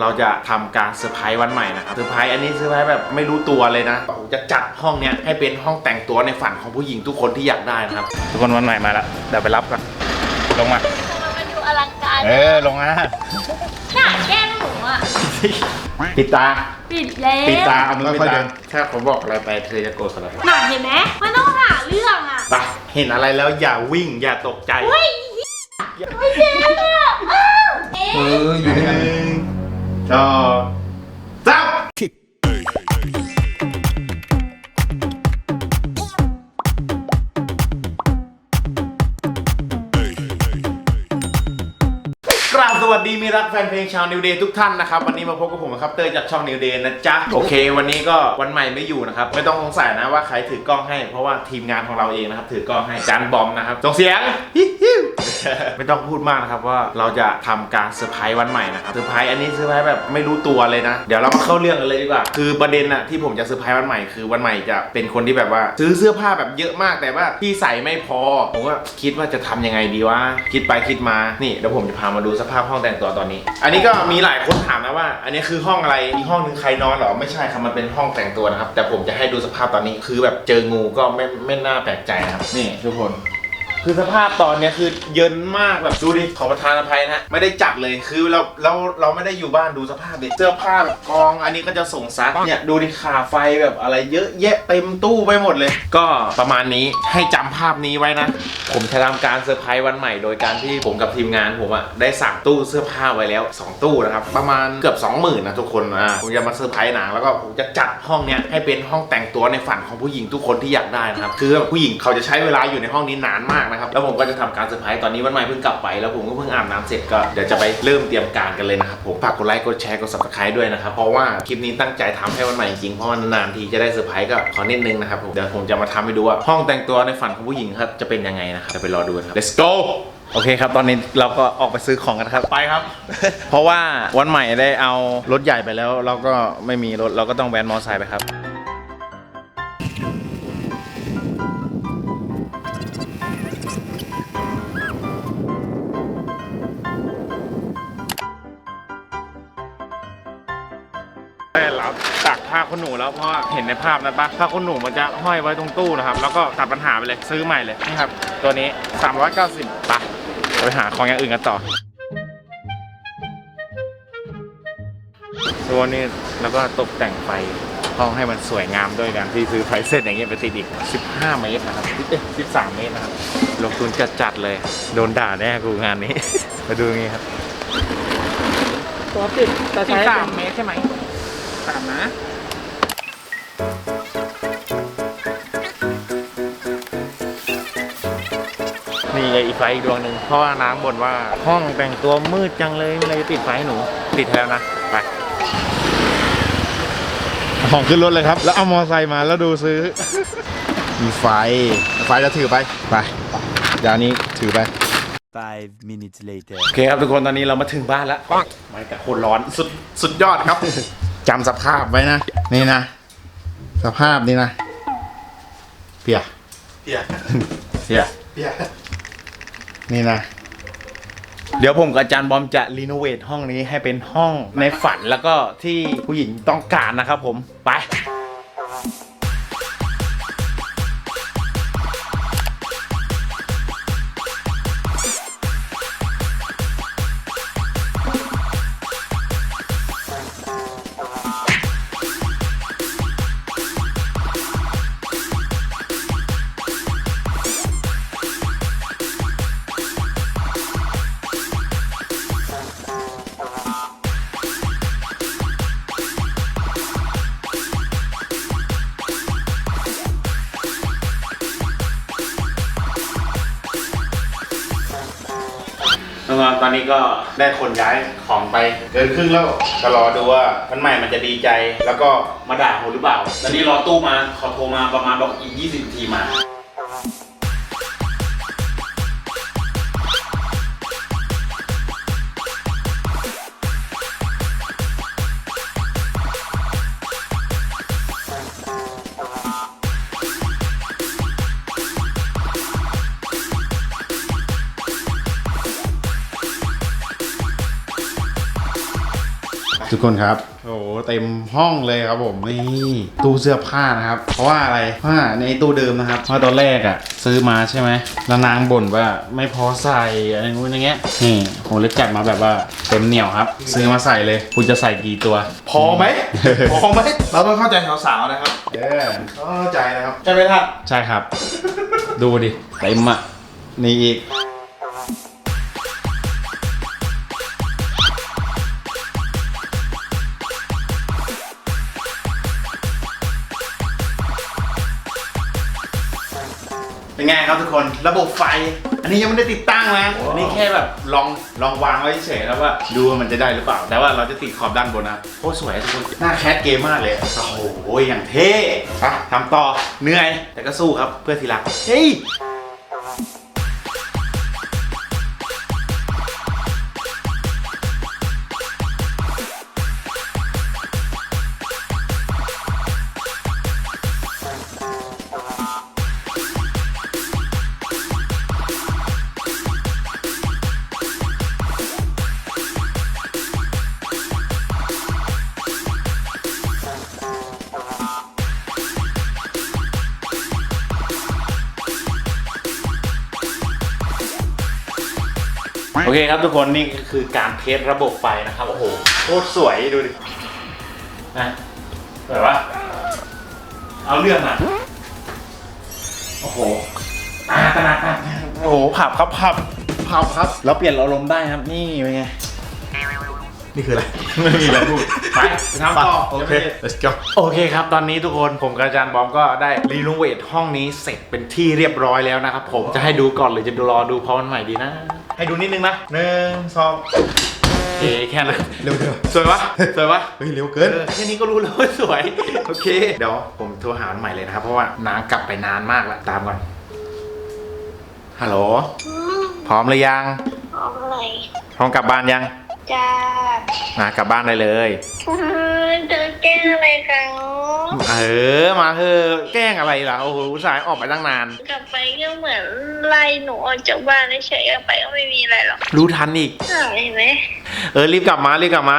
เราจะทำการเซอร์ไพรส์วันใหม่นะครับเซอร์ไพรส์อันนี้เซอร์ไพรส์แบบไม่รู้ตัวเลยนะผมจะจัดห้องเนี้ยให้เป็นห้องแต่งตัวในฝันของผู้หญิงทุกคนที่อยากได้นะครับ ทุกคนวันใหม่มาแล้วเดี๋ยวไปรับกันลงมา มันดูอลังการเออลงมาหน้าแกล้งหนูอะ ปิดตาปิดแล้วปิดตาเอามือปิดค่อยๆเดิตานถ้าผมบอกอะไรไปเธอจะโกรธสลับหนาเห็นไหมมันต้องหาเรื่องอะไปเห็นอะไรแล้วอย่าวิ่งอย่าตกใจเฮ้ยไม่เจ็บอะอ้าวเอ๊ะ เอออยู่หด้วยกันนึ่ง สองสามกราบสวัสดีมีรักแฟนเพลงชาวนิวเดย์ทุกท่านนะครับ วันนี้มาพบกับผมครับเต้ยจากช่องนิวเดย์นะจ๊ะ โอเค วันนี้ก็วันใหม่ไม่อยู่นะครับ ไม่ต้องสงสัยนะว่าใครถือกล้องให้ เพราะว่าทีมงานของเราเองนะครับ ถือกล้องให้จานบอมนะครับส่งเสียงฮิฮิว ไม่ต้องพูดมากนะครับว่าเราจะทำการเซอร์ไพรส์วันใหม่นะครับเซอร์ไพรส์อันนี้เซอร์ไพรส์แบบไม่รู้ตัวเลยนะ เดี๋ยวเรามาเข้าเรื่องกันเลยดีกว่า คือประเด็นอะที่ผมจะเซอร์ไพรส์วันใหม่คือวันใหม่จะเป็นคนที่แบบว่า ซื้อเสื้อผ้าแบบเยอะมากแต่ว่าที่ใส่ไม่พอ ผมก็คิดว่าจะทำยังไงดีวะคิดไปคิดมานี่เดี๋ยวผมจะพามาดูสภาพห้องแต่งตัวตอนนี้ อันนี้ก็มีหลายคนถามนะว่า อันนี้คือห้องอะไรอีห้องหนึงใครนอนเหรอไม่ใช่ครับมันเป็นห้องแต่งตัวนะครับแต่ผมจะให้ดูสภาพตอนนี้คือแบบเจองูก็ไม่ไม่น่าแปลกใจนะครับนี่ทุกคน คือสภาพตอนเนี้ยคือเยินมากแบบดูดิขอประทานอภัยนะไม่ได้จัดเลยคือเราเราเราไม่ได้อยู่บ้านดูสภาพดิเสื้อผ้าแบบกองอันนี้ก็จะส่งซักเนี่ยดูดิขาไฟแบบอะไรเยอะแยะเต็มตู้ไปหมดเลย ก็ประมาณนี้ให้จำภาพนี้ไว้นะ ผมจะทำการเซอร์ไพรส์วันใหม่โดยการที่ผมกับทีมงานผมอะได้สั่งตู้เสื้อผ้าไว้แล้ว 2 ตู้นะครับ ประมาณเกือบ 20,000นะทุกคนอะผมจะมาเซอร์ไพรส์หนังแล้วก็ผมจะจัดห้องเนี้ยให้เป็นห้องแต่งตัวในฝันของผู้หญิงทุกคนที่อยากได้นะครับคือผู้หญิงเขาจะใช้เวลาอยู่ในห้องนี้นานมากนะครับแล้วผมก็จะทำการเซอร์ไพรส์ตอนนี้วันใหม่เพิ่งกลับไปแล้วผมก็เพิ่งอาบน้ำเสร็จก็เดี๋ยวจะไปเริ่มเตรียมการกันเลยนะครับผมฝากกดไลค์กดแชร์กด subscribe ด้วยนะครับเพราะว่าคลิปนี้ตั้งใจทำให้วันใหม่จริงๆเพราะว่านานๆทีจะได้เซอร์ไพรส์ก็ขอนิดนึงนะครับผมเดี๋ยวผมจะมาทำให้ดูว่าห้องแต่งตัวในฝันของผู้หญิงครับจะเป็นยังไงนะครับจะไปรอดูกันครับ let's go โอเคครับ ตอนนี้เราก็ออกไปซื้อของกันครับ ไปครับ เพราะว่าวันใหม่ได้เอารถใหญ่ไปแล้ว เราก็ไม่มีรถเราก็ต้องแวนมอเตอร์ไซค์ไปครับ ได้รับตักผ้าขนหนูแล้วเพราะว่าเห็นในภาพนะปะผ้าขนหนูมันจะห้อยไว้ตรงตู้นะครับ แล้วก็ตัดปัญหาไปเลยซื้อใหม่เลยนี่ครับ ตัวนี้ 390ปะไปหาของอย่างอื่นกันต่อตัวนี้แล้วก็ตกแต่งไฟห้องให้มันสวยงามด้วยกันที่ซื้อไฟเส้นอย่างเงี้ยไปติดอีก 15 เมตรนะครับเอ้ย13 เมตรนะครับลงทุนจัดๆเลย โดนด่าแน่กูงานนี้ มาดูอย่างงี้ครับ ตัวติดจะใช้สามเมตรใช่ไหม สามนะนี่ไงอีกไฟอีกดวงหนึ่งเพราะว่าน้ำบ่นว่าห้องแต่งตัวมืดจังเลยเลยจะติดไฟให้หนู ติดแล้วนะ ไปของขึ้นรถเลยครับ แล้วเอามอไซค์มาแล้วดูซื้อ มีไฟ ไฟจะถือไป ไปเดี๋ยวอันนี้ถือไป Five minutes later. โอเคครับทุกคนตอนนี้เรามาถึงบ้านแล้วไม่แต่คนร้อนสุดสุดยอดครับ จำสภาพไว้นะ นี่นะ สภาพนี่นะ เปียเพียเปียเพียนี่นะ เดี๋ยวผมกับอาจารย์บอมจะรีโนเวทห้องนี้ให้เป็นห้องในฝันแล้วก็ที่ผู้หญิงต้องการนะครับผมไป อนนี้ก็ได้คนย้ายของไปเกินครึ่งแล้วก็รอดูว่าวันใหม่มันจะดีใจ แล้วก็มาด่าผมหรือเปล่าตอนนี้รอตู้มาขอโทรมาประมาณบอกอีก20นาทีมา ทุกคนครับ โอ้โหเต็มห้องเลยครับผมนี่ตู้เสื้อผ้านะครับ เพราะว่าอะไรเพราะว่าในตู้เดิมนะครับเพราะตอนแรกอะ่ะ ซื้อมาใช่ไหมแล้วนางบ่นว่าไม่พอใส่อะไรงู้นอย่างเงี้ยนี่ผมเลยจัดมาแบบว่าเต็มเหนียวครับ ซื้อมาใส่เลย คุณจะใส่กี่ตัว พอไหม พอไหม เราต้องเข้าใจสาวๆนะครับเออต้องเข้าใจนะครับใช่ไหมท่านใช่ครับ ดูดิเต็มอะนี่อีก ไงครับทุกคนระบบไฟ อันนี้ยังไม่ได้ติดตั้งนะอันนี้แค่แบบลองลองวางไว้เฉยๆแล้วว่าดูว่ามันจะได้หรือเปล่า แต่ว่าเราจะติดขอบด้านบนนะโคตรสวยทุกคนหน้าแคทเกมมากเลยโอ้โหอย่างเท่อะทำต่อเหนื่อยแต่ก็สู้ครับเพื่อทีรักเฮ้ย อเคครับทุกคนนี่คือการเทสระบบไฟนะครับ โอ้โหโคตรสวยดูดินะสวยปะเอาเรื่องอะ โอ้โหอ่าตนาดโอ้โหผับครับผับผับครับ แล้วเปลี่ยนอารมณ์ได้ครับนี่เป็นไง นี่คืออะไร ไม่มีอะไรพูด ไปไปทำต่อโอเค let's go โอเคครับ ตอนนี้ทุกคนผมกับอาจารย์บอมก็ได้รีโนเวทห้องนี้เสร็จเป็นที่เรียบร้อยแล้วนะครับผมจะให้ดูก่อนหรือจะดูรอดูพร้อมกันใหม่ดีนะ ให้ดูนิดนึงนะหนึ่งสองโอเคแค่นั้นเร็วเร็วสวยปะสวยปะเฮ้ยเร็วเกิน เออแค่นี้ก็รู้แล้วว่าสวย โอเค เดี๋ยวผมโทรหามันใหม่เลยนะครับ เพราะว่านางกลับไปนานมากแล้วตามก่อน ฮัลโหลอืมพร้อมหรือยังเอาอะไรพร้อมกลับบ้านยัง จ้ามากลับบ้านได้เลยอืมเธอแกล้งอะไรกันเออมาเถอะแกล้งอะไรล่ะโอ้โหอุตส่าห์ออกไปตั้งนาน กลับไปก็เหมือนไล่หนูออกจากบ้านเฉยๆกลับไปก็ไม่มีอะไรหรอกรู้ทันอีกอ่าเห็นไหมเออรีบกลับมารีบกลับมา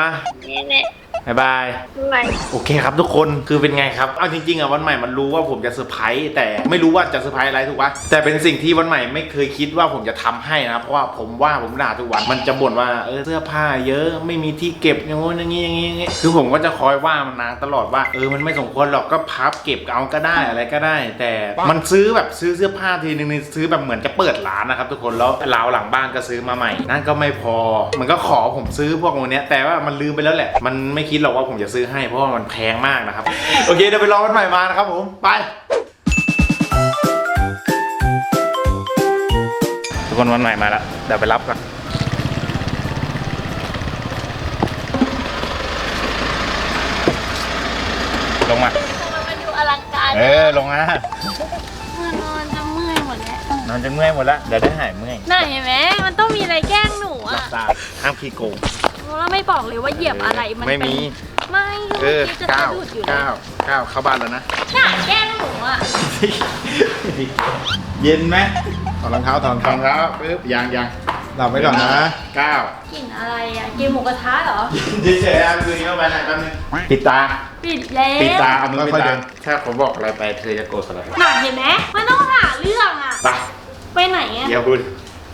นี่เนี่ย บ๊ายบายอะไรโอเคครับทุกคนคือเป็นไงครับ เอาจริงๆอะวันใหม่มันรู้ว่าผมจะเซอร์ไพรส์แต่ไม่รู้ว่าจะเซอร์ไพรส์อะไรถูกปะแต่เป็นสิ่งที่วันใหม่ไม่เคยคิดว่าผมจะทำให้นะครับเพราะว่าผมว่าผมด่าทุกวันมันจะบ่นว่าเออเสื้อผ้าเยอะไม่มีที่เก็บอย่างงู้นอย่างงี้อย่างงี้อย่างงี้คือผมก็จะคอยว่ามันนางตลอดว่าเออมันไม่สมควรหรอกก็พับเก็บเอาก็ได้อะไรก็ได้ แต่มันซื้อแบบซื้อเสื้อผ้าทีนึงนี่ซื้อแบบเหมือนจะเปิดร้านนะครับทุกคนแล้วราวหลังบ้านก็ซื้อมาใหม่นั่นก็ไม่พอ มันก็ขอผมซื้อพวกวันเนี้ยแต่ว่ามันลืมไปแล้วแหละ มันไม่คิดหรอกว่าผมจะซื้อให้ เพราะว่ามันแพงมากนะครับ โอเคเดี๋ยวไปรอวันใหม่มานะครับผมไปทุกคนวันใหม่มาแล้วเดี๋ยวไปรับกันลงมามันดูอลังการเออลงมามันนอนจะเมื่อยหมดแล้วนอนจะเมื่อยหมดแล้วเดี๋ยวได้หายเมื่อยน่าเห็นไหมมันต้องมีอะไรแกล้งหนูหลัอะบตาห้ามขี้โกง แล้วไม่บอกเลยว่าเหยียบอะไรมันไม่มี เป็นไม่เออคิดจะเก้าสะดุดอยู่เลยเก้าเก้าเข้าบ้านแล้วนะ น่าแกล้งหนูอะเย็นไหมถอดรองเท้าถอดรองรอเท้างเท้าปึ๊บยังยังหลับไว้ก่อนนะเก้ากลิ่นอะไรอะกินหมูกระทะเหรอเฉยๆอะคืนนี้เข้าไปไหนแป๊บนึงปิดตา ปิดแล้วปิดตาเอามือปิดค่อยๆเดิตานถ้าผมบอกอะไรไปเธอจะโกรธอะไรหนาเห็นไหมมันต้องหาเรื่องอะ ไปไปไหนอะอย่าพูด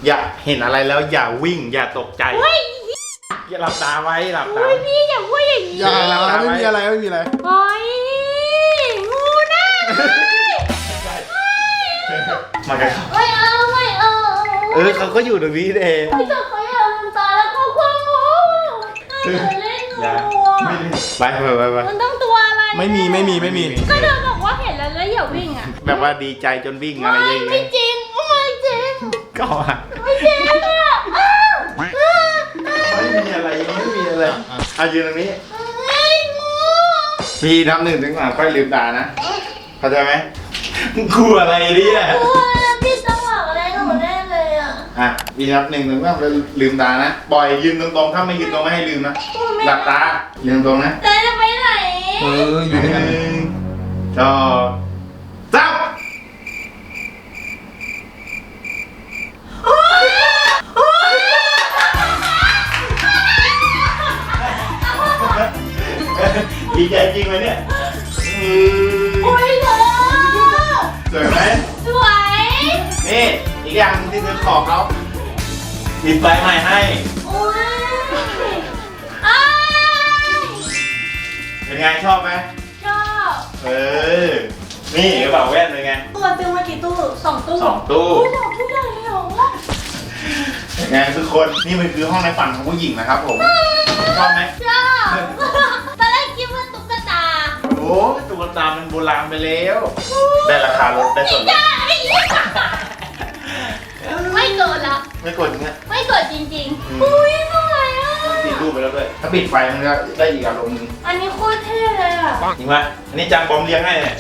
อย่าเห็นอะไรแล้วอย่าวิ่งอย่าตกใจ เฮ้ย อย่าหลับตาไว้หลับตาเฮ้ยพี่อย่าพูดอย่างนี้อย่าแล้วไม่มีอะไรไม่มีอะไรเฮ้ยงูน่าเลยมากันไม่เอาไม่เอาเออเขาก็อยู่ตรงนี้เองไม่ต้องไปเอาลืมตาแล้วก็ควงงูเล่นอย่างูไม่เล่นไปไปไปไปมันต้องตัวอะไรไม่มีไม่มีไม่มี ก็เธอบอกว่าเห็นแล้วแล้วอย่าวิ่งอะแบบว่าดีใจจนวิ่งอะไรไม่อย่างไม่เงี้ยจริงไม่จริงก็มาไม่จริงอะอ้าวอ้าวอ้าว ไม่มีอะไรไม่มีอะไร อะยืนตรงนี้เฮ้ยงูพี่นับหนึ่งถึงสามค่อยลืมตานะเข้าใจไหมกลัวอะไรเนี่ยกลัวพี่ต้องบอกอะไรหนูแน่เลยอะอะพี่นับหนึ่งถึงสามแล้วลืมตานะปล่อยยืนตรงๆถ้าไม่ยืนตรงไม่ให้ลืมนะหลับตายืนตรงนะแต่จะไปไหนเอออยู่หด้วยกันนึ่งสอง ติดไฟใหม่ให้ โอ้ยอ้ายเป็นไงชอบไหมชอบเออ นี่กระเป๋าแว่นเป็นไงตัวเต็มมากี่ตู้สองตู้สองตู้โอ้ยสองตู้ใหญ่เลยเหรอเป็นไงทุกคนนี่มันคือห้องในฝันของผู้หญิงนะครับผมชอบไหมชอบตอนแรกคิดว่าตุ๊กตาโอ้ยตุ๊กตามันโบราณไปแล้ว ได้ราคาลดได้ส่วนลดได้ไม่เกิดละ ไม่กดอย่างเงี้ยไม่เกิดจริงอืมๆอุ้ยสวยอะ ติดรูปไปแล้วด้วย ถ้าปิดไฟมันก็ได้อีกอารมณ์หนึงอันนี้โคตรเท่เลยอะจริงไหมอันนี้จานบอมเลี้ยงให้เนี่ย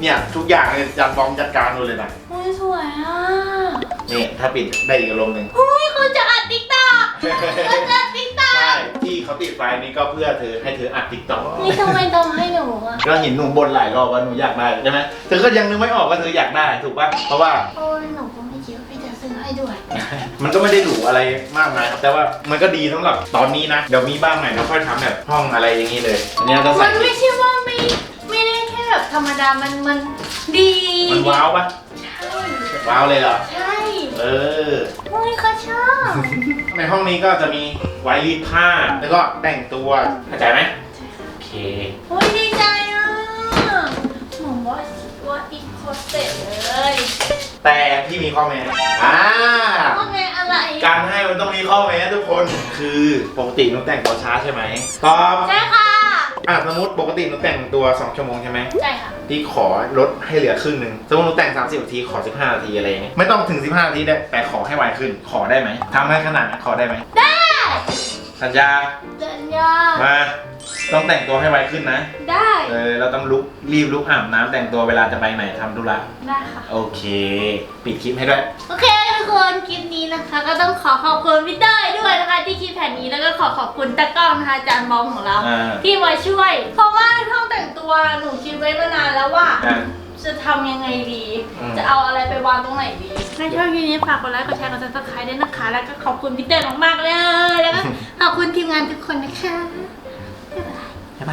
เนี่ยทุกอย่างเลยจานบอมจัดการหมดเลยนะอุ้ยสวยอะนี่ถ้าปิดได้อีกอารมณ์หนึ่งอุ้ยเขาจะอัดติ๊กต็อกเขาจะอัดติ๊กต็อกใช่ที่เขาติดไฟนี่ก็เพื่อเธอให้เธออัดติ๊กต็อกนี่ทำไมต้องให้หนูอะ ก็เห็นหนูบ่นหลายรอบว่าหนูอยากได้ใช่ไหมเธอก็ยังนึกไม่ออกว่าเธออยากได้ถูกป่ะเพราะว่า โอ้ย ด้วย มันก็ไม่ได้หรูอะไรมากมายครับแต่ว่ามันก็ดีสำหรับตอนนี้นะ เดี๋ยวมีบ้านใหม่เราค่อยทำแบบห้องอะไรอย่างนี้เลย อันนี้เราจะมัใส่นไม่ใช่ว่าไม่ไม่ได้แค่แบบธรรมดา มันมันดีมันว้าวปะใช่ว้าวเลยเหรอใช่เออ โอ้ยเขาชอบ ในห้องนี้ก็จะมีไว้รีดผ้า แล้วก็แต่งตัวเข้าใจไหมโอเค โอ้ยดีใจอะหนูว่าว่าอีกโคตรเสร็จเลย แต่ที่มีข้อแม้อ่าว่าไงอะไรการให้มันต้องมีข้อแม้ทุกคน คือปกติหนูแต่งตัวช้าใช่ไหมตอบใช่ค่ะอะสมมติปกติหนูแต่งตัว2ชั่วโมงใช่ไหมใช่ค่ะที่ขอลดให้เหลือครึ่งหนึ่งสมมติหนูแต่ง 30นาทีขอ 15นาทีอะไรอย่างเงี้ยไม่ต้องถึง 15นาทีได้แต่ขอให้ไวขึ้น ขอได้ไหมทำให้ขนาดนั้นขอได้ไหมได้สัญญาเดินยามา ต้องแต่งตัวให้ไวขึ้นนะ ได้เออเราต้องลุกรีบลุกอาบน้ำแต่งตัวเวลาจะไปไหนทำธุระ ได้ค่ะ โอเค ปิดคลิปให้ด้วย โอเคทุกคนคลิปนี้นะคะ ก็ต้องขอขอบคุณพี่เต้ยด้วยนะคะ ที่คิดแผนนี้แล้วก็ขอขอบคุณตากล้องนะคะอาจารย์บอมของเรา อ่า ที่มาช่วย เพราะว่าห้องแต่งตัวหนูคิดไว้มานานแล้วว่า อะ จะทำยังไงดี อืม จะเอาอะไรไปวางตรงไหนดีถ้าชอบคลิปนี้ฝากกดไลค์ กดแชร์ กดซับสไครต์ด้วยนะคะ แล้วก็ขอบคุณพี่เต้ยมากๆเลย แล้วก็ขอบคุณทีมงานทุกคนนะคะบ๊ายบ